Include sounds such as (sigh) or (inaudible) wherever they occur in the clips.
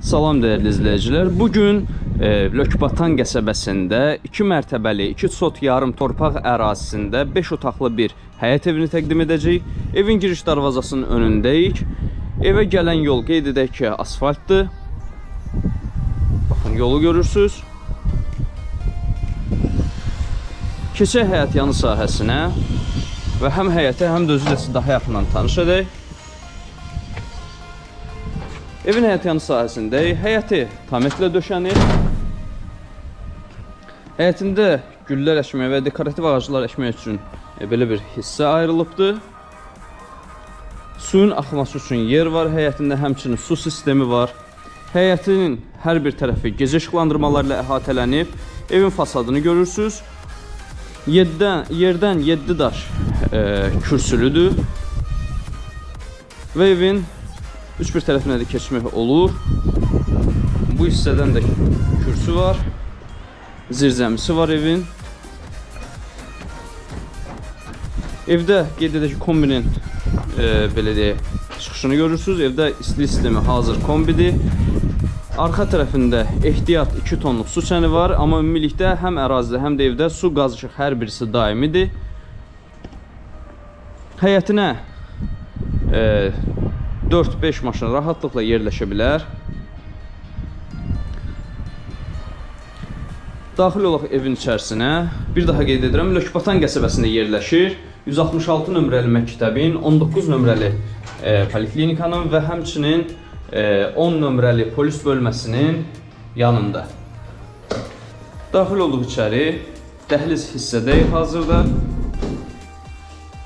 Salam dəyərli izləyicilər. Bu gün e, Lökbatan qəsəbəsində 2 mərtəbəli, 2 sot yarım torpaq ərazisində 5 otaqlı bir həyət evini təqdim edəcəyik. Evin giriş darvazasının önündəyik. Evə gələn yol qeyd edək ki, asfaltdır. Baxın, yolu görürsüz. Keçək həyət yanı sahəsinə və həm həyətə, həm də özü daha yaxından tanış edək. Evin həyət yanı sahəsindəyik. Həyəti tametlə döşənir. Həyətində güllər əkmək və dekorativ ağaclar əkmək üçün e, belə bir hissə ayrılıbdır. Suyun axması üçün yer var. Həyətində həmçinin su sistemi var. Həyətinin hər bir tərəfi gecə işıqlandırmalarla əhatələnib. Evin fasadını görürsüz. 7-dən yerdən 7 daş e, kürsülüdür. Və evin üç bir tərəfinə də keçmək olur. Bu hissədən də kürsü var. Zirzəmisi var evin. Evdə qeyd edək kombinin e, belə deyək, çıxışını görürsüz. Evdə isti sistemi hazır kombidir. Arxa tərəfində ehtiyat 2 tonluq su çəni var, amma ümumilikdə həm ərazidə, həm də evdə su qazışıq hər birisi daimidir. Həyətinə e, 4-5 maşın rahatlıqla yerləşə bilər. Daxil olaq evin içərisinə. Bir daha qeyd edirəm, Lökbatan qəsəbəsində yerləşir. 166 nömrəli məktəbin, 19 nömrəli e, poliklinikanın və həmçinin e, 10 nömrəli polis bölməsinin yanında. Daxil olduq içəri. Dəhliz hissədəyik hazırda.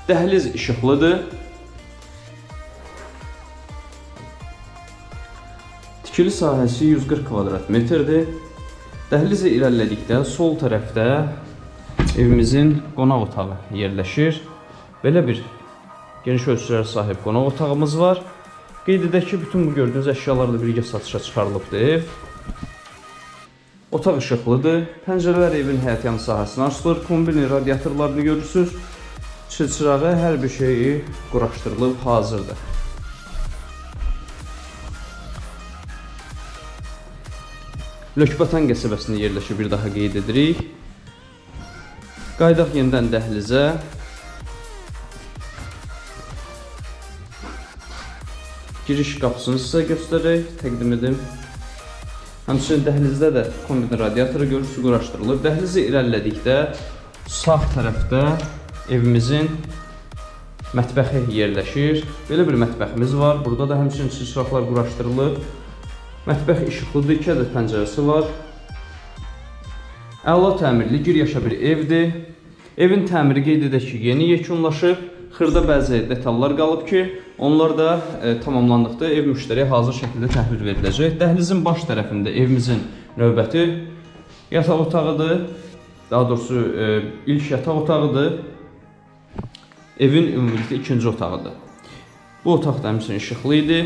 Dəhliz işıqlıdır. Tikili sahəsi 140 kvadrat metrdir. Dəhlizə irəlilədikdə sol tərəfdə evimizin qonaq otağı yerləşir. Belə bir geniş ölçülərə sahib qonaq otağımız var. Qeyd edək ki, bütün bu gördüyünüz əşyalarla birgə satışa çıxarılıbdır ev. Otaq işıqlıdır. Pəncərələr evin həyət yanı sahəsinə açılır. Kombinin radiatorlarını görürsüz. Çılçırağı hər bir şeyi quraşdırılıb hazırdır. Lökbatan qəsəbəsində yerləşir bir daha qeyd edirik. Qaydaq yenidən dəhlizə. Giriş qapısını sizə göstərək, təqdim edim. Həmçinin dəhlizdə də kombinin radiatoru görürsüz quraşdırılıb. Dəhlizi irəlilədikdə sağ tərəfdə evimizin mətbəxi yerləşir. Belə bir mətbəximiz var. Burada da həmçinin sıçraqlar quraşdırılıb. Mətbəx işıqlıdır, iki ədəd pəncərəsi var. Əla təmirli, gir yaşa bir evdir. Evin təmiri qeyd edək ki, yeni yekunlaşıb. Xırda bəzi detallar qalıb ki, onlar da e, tamamlandıqda ev müştəriyə hazır şəkildə təhvil veriləcək. Dəhlizin baş tərəfində evimizin növbəti yataq otağıdır. Daha doğrusu e, ilk yataq otağıdır. Evin ümumilikdə ikinci otağıdır. Bu otaq da həmçinin işıqlı idi.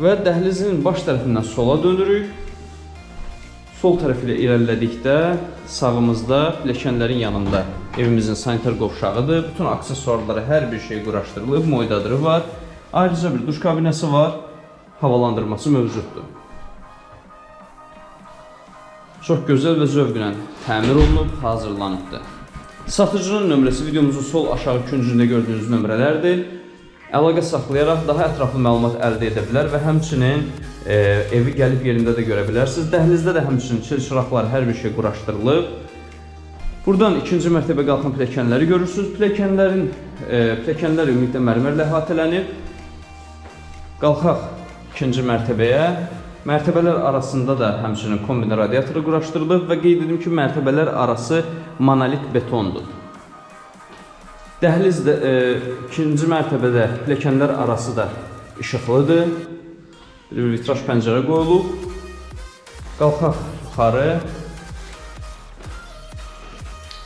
Və dəhlizin baş tərəfindən sola dönürük. Sol tərəf ilə irəlilədikdə sağımızda pilləkənlərin yanında evimizin sanitar qovşağıdır. Bütün aksesuarlara hər bir şey quraşdırılıb, moydadırı var. Ayrıca bir duş kabinəsi var. Havalandırması mövcuddur. Çox gözəl və zövqlə təmir olunub, hazırlanıbdır. Satıcının nömrəsi videomuzun sol aşağı küncündə gördüyünüz nömrələrdir. Əlaqə saxlayaraq daha ətraflı məlumat əldə edə bilər və həmçinin e, evi gəlib yerində də görə bilərsiniz. Dəhlizdə də həmçinin çil çıraqlar hər bir şey quraşdırılıb. Buradan ikinci mərtəbə qalxan pilləkənləri görürsüz. Pilləkənlərin e, pilləkənlər ümumiyyətlə mərmərlə əhatələnib. Qalxaq ikinci mərtəbəyə. Mərtəbələr arasında da həmçinin kombin radiatoru quraşdırılıb və qeyd edim ki, mərtəbələr arası monolit betondur. Dəhliz də e, ikinci mərtəbədə pilləkənlər arası da işıqlıdır. Bir vitraj pəncərə qoyulub. Qalxaq yuxarı.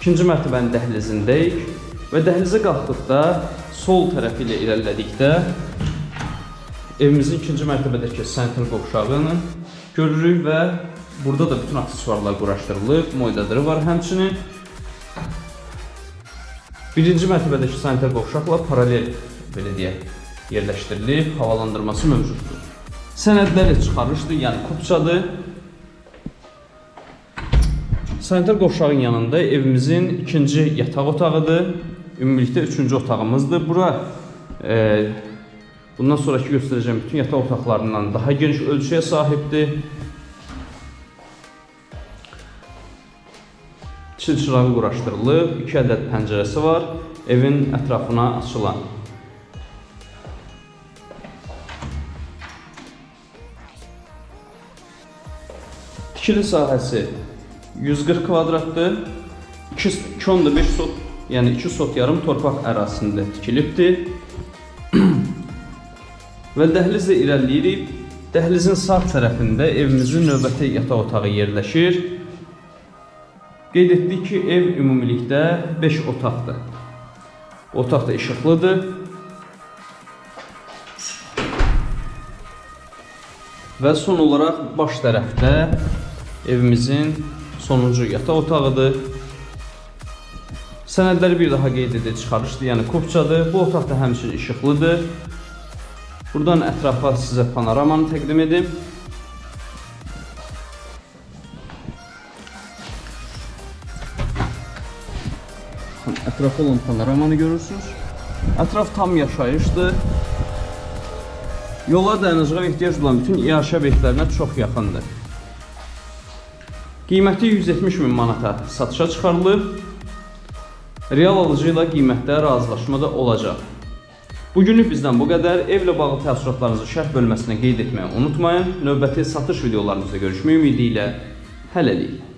İkinci mərtəbənin dəhlizindəyik və dəhlizə qalxdıqda sol tərəfi ilə irəlilədikdə evimizin ikinci mərtəbədəki sanitar qovşağını görürük və burada da bütün aksesuarlar quraşdırılıb, moydadırı var həmçinin. Birinci mərtəbədəki sanitar qovşaqla paralel belə deyək yerləşdirilib, havalandırması mövcuddur. Sənədləri çıxarışdır, yəni kupçadır. Sanitar qovşağın yanında evimizin ikinci yataq otağıdır. Ümumilikdə üçüncü otağımızdır. Bura e, bundan sonraki göstərəcəyim bütün yataq otaqlarından daha geniş ölçüyə sahibdir. Çil çırağı quraşdırılıb, 2 ədəd pəncərəsi var, evin ətrafına açılan. Tikili sahəsi 140 kvadratdır. 2.5 sot, yəni 2 sot yarım torpaq ərazisində tikilibdir. (clears throat) Və dəhlizlə irəliləyirik. Dəhlizin sağ tərəfində evimizin növbəti yataq otağı yerləşir. Qeyd etdik ki, ev ümumilikdə 5 otaqdır. Otaq da işıqlıdır. Və son olaraq baş tərəfdə evimizin sonuncu yataq otağıdır. Sənədləri bir daha qeyd edək, çıxarışdır, yəni kupçadır. Bu otaq da həmçinin işıqlıdır. Buradan ətrafa sizə panoramanı təqdim edim. Ətrafı olan panoramanı görürsünüz. Ətraf tam yaşayışdır. Yola dayanıcığa ehtiyac olan bütün iaşə obyektlərinə çox yaxındır. Qiyməti 170 min manata satışa çıxarılıb. Real alıcı ilə qiymətdə razılaşma da olacaq. Bugünlük bizdən bu qədər. Evlə bağlı təəssüratlarınızı şərh bölməsinə qeyd etməyi unutmayın. Növbəti satış videolarımızda görüşmək ümidi ilə hələlik.